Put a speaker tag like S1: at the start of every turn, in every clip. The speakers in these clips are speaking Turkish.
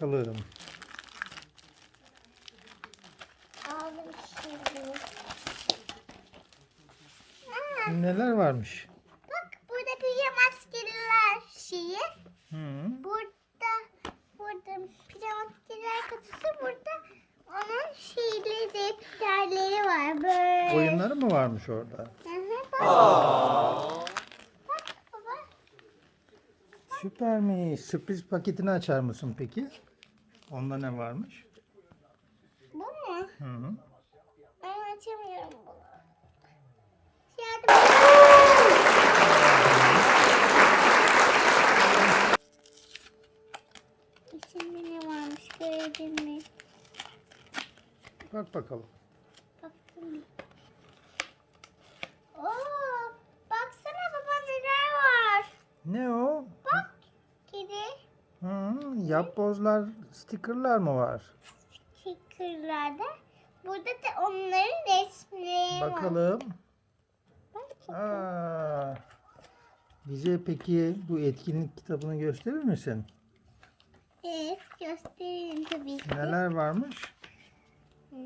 S1: Bakalım.
S2: Aldım şimdi. Aa,
S1: Neler varmış?
S2: bak burada pijama askeriler şeyi.
S1: Hı.
S2: Burada burada pijama askeriler kutusu burada. Onun şeyleri defterleri var böyle.
S1: Oyunları mı varmış orada?
S2: Hı hı, bak. Bak baba.
S1: Süpermiş. Sürpriz paketini açar mısın peki? Onda ne varmış?
S2: Bu mu?
S1: Hı hı.
S2: Ben açamıyorum bunu. Yardım İçinde ne varmış gördün mü?
S1: Bak bakalım.
S2: Baktın mı? Oo, baksana baba neler var.
S1: Ne o?
S2: Bak kedi.
S1: Hı, yapbozlar, stickerlar mı var?
S2: Stickerlarda. Burada da onların resmi var.
S1: Bakalım.
S2: Bak.
S1: Aa, bize peki bu etkinlik kitabını gösterir misin?
S2: Evet göstereyim tabii ki.
S1: Neler varmış?
S2: Hı.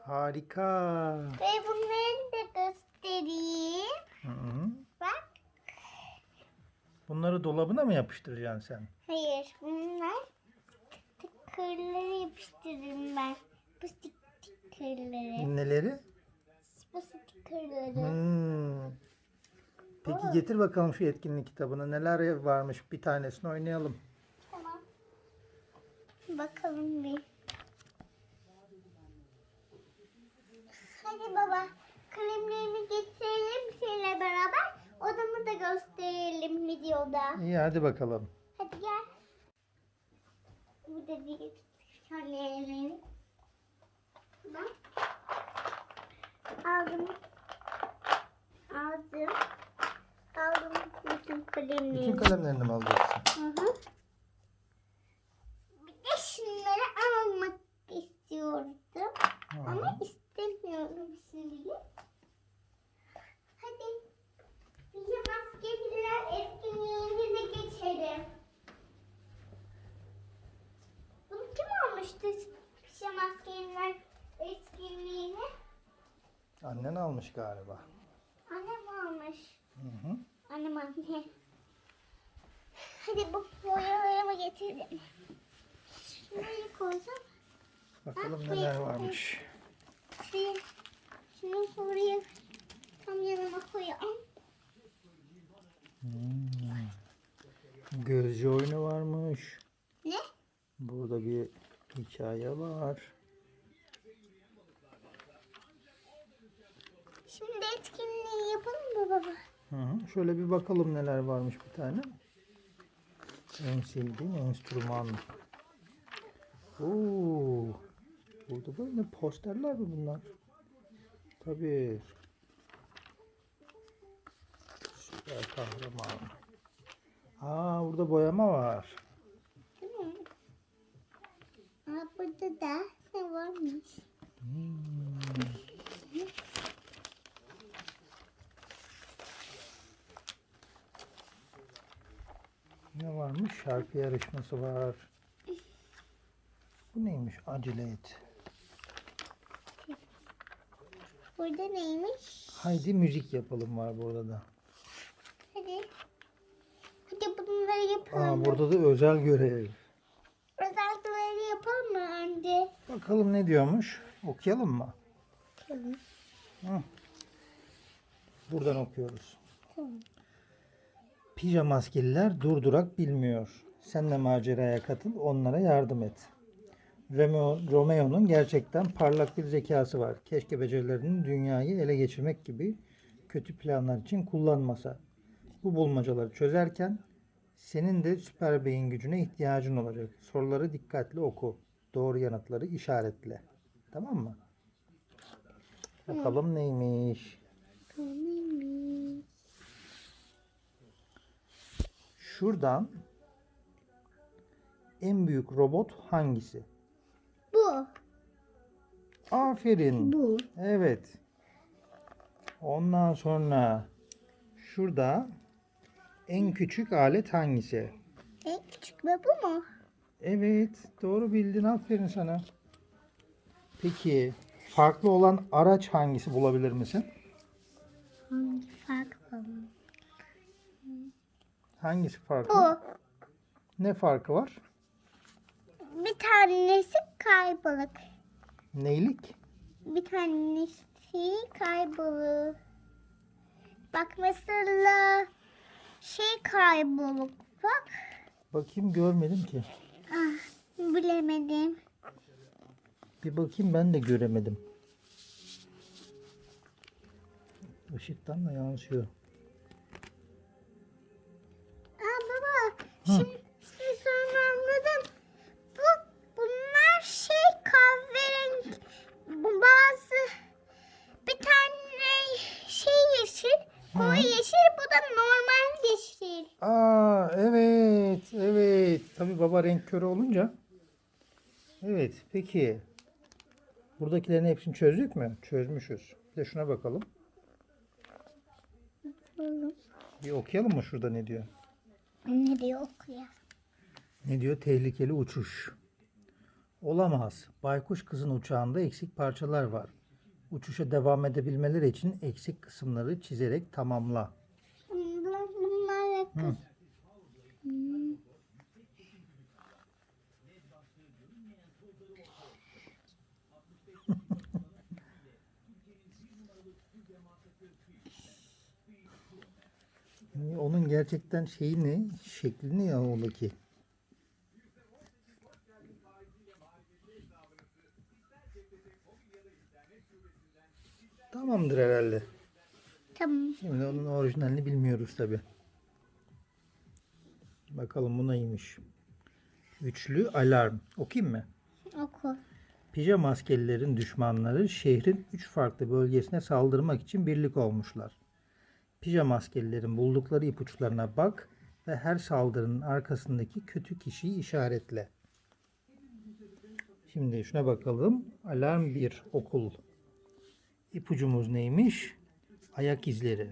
S1: Harika.
S2: Ve bunları da göstereyim.
S1: Hı hı. Bunları dolabına mı yapıştıracaksın sen?
S2: Hayır bunlar stickerları yapıştırırım ben. Bu stickerları.
S1: Neleri?
S2: Bu stickerları.
S1: Hmm. Peki getir bakalım şu etkinlik kitabını. Neler varmış bir tanesini oynayalım.
S2: Tamam. Bakalım bir. Hadi baba. Kalemlerimi getirelim seninle beraber. Odamı da gösterelim videoda.
S1: İyi hadi bakalım.
S2: Hadi gel. Burada bir kalemim. Bak. Aldım. Aldım. Aldım bütün kalemlerimi.
S1: Bütün kalemlerini mi alacaksın?
S2: Hı hı. Bir de şunları almak istiyordum. Ama istemiyorum şimdi. Hadi. Bize maskeliler etkinliğimize geçelim. Bunu kim almıştı? Pijama maskeliler etkinliğini.
S1: Annen almış galiba.
S2: Annem almış.
S1: Hı hı.
S2: Annem anne. Hadi bu boyalarımı getirdim. Şurayı koysam.
S1: Bakalım neler varmış.
S2: Şuraya, şunu oraya tam yanıma koyalım.
S1: Gözcü oyunu varmış.
S2: Ne?
S1: Burada bir hikaye var.
S2: Şimdi etkinliği yapalım mı baba?
S1: Hı hı. Şöyle bir bakalım neler varmış bir tane. En sevdiğin enstrüman. Oo. Burada böyle posterler mi bunlar? Tabii. Süper kahraman. Aa burada boyama var.
S2: Değil mi? Aa, burada da ne varmış?
S1: Ne varmış? Şarkı yarışması var. Bu neymiş? Acele et.
S2: Burada neymiş?
S1: Haydi müzik yapalım var burada da.
S2: Hadi. Hadi bunları yapalım.
S1: Aa burada da özel görev.
S2: Özellikleri yapalım mı önce?
S1: Bakalım ne diyormuş? Okuyalım mı?
S2: Tamam.
S1: Hı. Buradan okuyoruz.
S2: Tamam.
S1: Pijama maskeliler durdurak bilmiyor. Sen de maceraya katıl, onlara yardım et. Romeo, Romeo'nun gerçekten parlak bir zekası var. Keşke becerilerini dünyayı ele geçirmek gibi kötü planlar için kullanmasa. Bu bulmacaları çözerken senin de süper beyin gücüne ihtiyacın olacak. Soruları dikkatli oku. Doğru yanıtları işaretle. Tamam mı? Bakalım neymiş?
S2: Bu
S1: Şuradan en büyük robot hangisi?
S2: Bu.
S1: Aferin.
S2: Bu.
S1: Evet. Ondan sonra şurada en küçük alet hangisi?
S2: En küçük ve bu mu?
S1: Evet, doğru bildin. Aferin sana. Peki, farklı olan araç hangisi bulabilir misin?
S2: Hangi fark var?
S1: Hangisi farklı?
S2: Bu.
S1: Ne farkı var?
S2: Bir tanesi kaybalık.
S1: Neylik?
S2: Bir tanesi kaybalık. Bak mesela şey kaybalık. Bak.
S1: Bakayım görmedim ki.
S2: Ah, bilemedim.
S1: Bir bakayım ben de göremedim. Işıktan da yansıyor.
S2: Şimdi, şimdi sonra anladım. Bu, bunlar şey kahverengi. Bu bazı bir tane şey yeşil. Koyu yeşil. Bu da normal yeşil.
S1: Aa evet evet. Tabii baba renk körü olunca. Evet peki. Buradakilerin hepsini çözdük mü? Çözmüşüz. Bir de şuna bakalım. Bir okuyalım mı şurada ne diyor?
S2: Ne diyor okuyor?
S1: Ne diyor? Tehlikeli uçuş. Olamaz. Baykuş kızın uçağında eksik parçalar var. Uçuşa devam edebilmeleri için eksik kısımları çizerek tamamla.
S2: Bunlar, bunlarla kız. Hmm.
S1: Onun gerçekten şeyi ne? Şekli ne ya oradaki? Tamamdır herhalde.
S2: Tamam.
S1: Şimdi onun orijinalini bilmiyoruz tabi. Bakalım bu neymiş? Üçlü alarm. Okuyayım mı?
S2: Oku.
S1: Pijama askerilerin düşmanları şehrin üç farklı bölgesine saldırmak için birlik olmuşlar. Pijama askerilerin buldukları ipuçlarına bak ve her saldırının arkasındaki kötü kişiyi işaretle. Şimdi şuna bakalım. Alarm 1 okul. İpucumuz neymiş? Ayak izleri.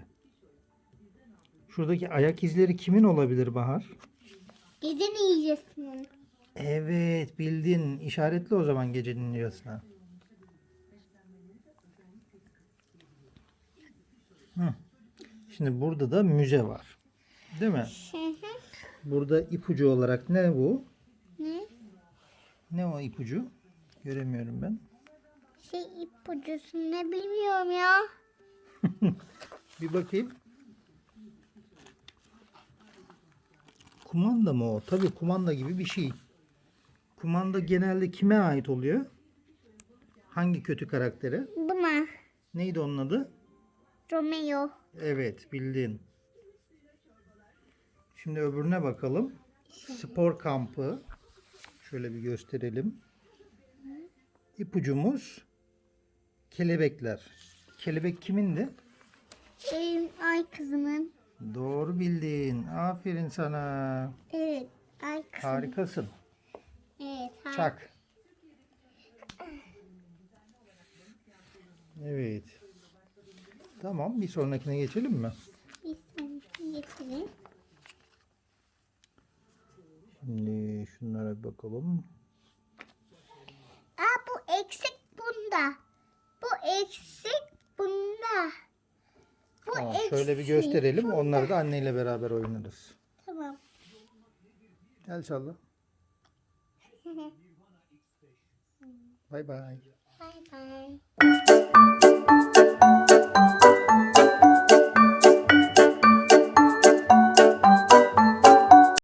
S1: Şuradaki ayak izleri kimin olabilir Bahar?
S2: Gece yiyeceksin.
S1: Evet bildin. İşaretli o zaman gecenin yarısına. Hı. Şimdi burada da müze var. Değil mi? Burada ipucu olarak ne bu?
S2: ne?
S1: Ne o ipucu? Göremiyorum ben.
S2: Şey ipucusu ne bilmiyorum ya.
S1: Bir bakayım. Kumanda mı o? Tabii kumanda gibi bir şey. Kumanda genelde kime ait oluyor? Hangi kötü karaktere?
S2: Buna.
S1: Neydi onun adı?
S2: Romeo.
S1: Evet bildin. Şimdi öbürüne bakalım. Spor kampı. Şöyle bir gösterelim. İpucumuz kelebekler. Kelebek kimindi?
S2: Benim ay kızımın.
S1: Doğru bildin. Aferin sana.
S2: Evet. Ay kızım.
S1: Harikasın.
S2: Evet. hay-
S1: Çak. Evet. Tamam bir sonrakine geçelim mi?
S2: Bir saniye getirin.
S1: Şimdi şunlara bir bakalım.
S2: Aa bu eksik bunda. Bu eksik bunda. Bu
S1: Tamam,
S2: eksik.
S1: şöyle bir gösterelim. Onları da anneyle beraber oynarız.
S2: Tamam.
S1: Gel Çalla. Bay bay.
S2: Bye bye.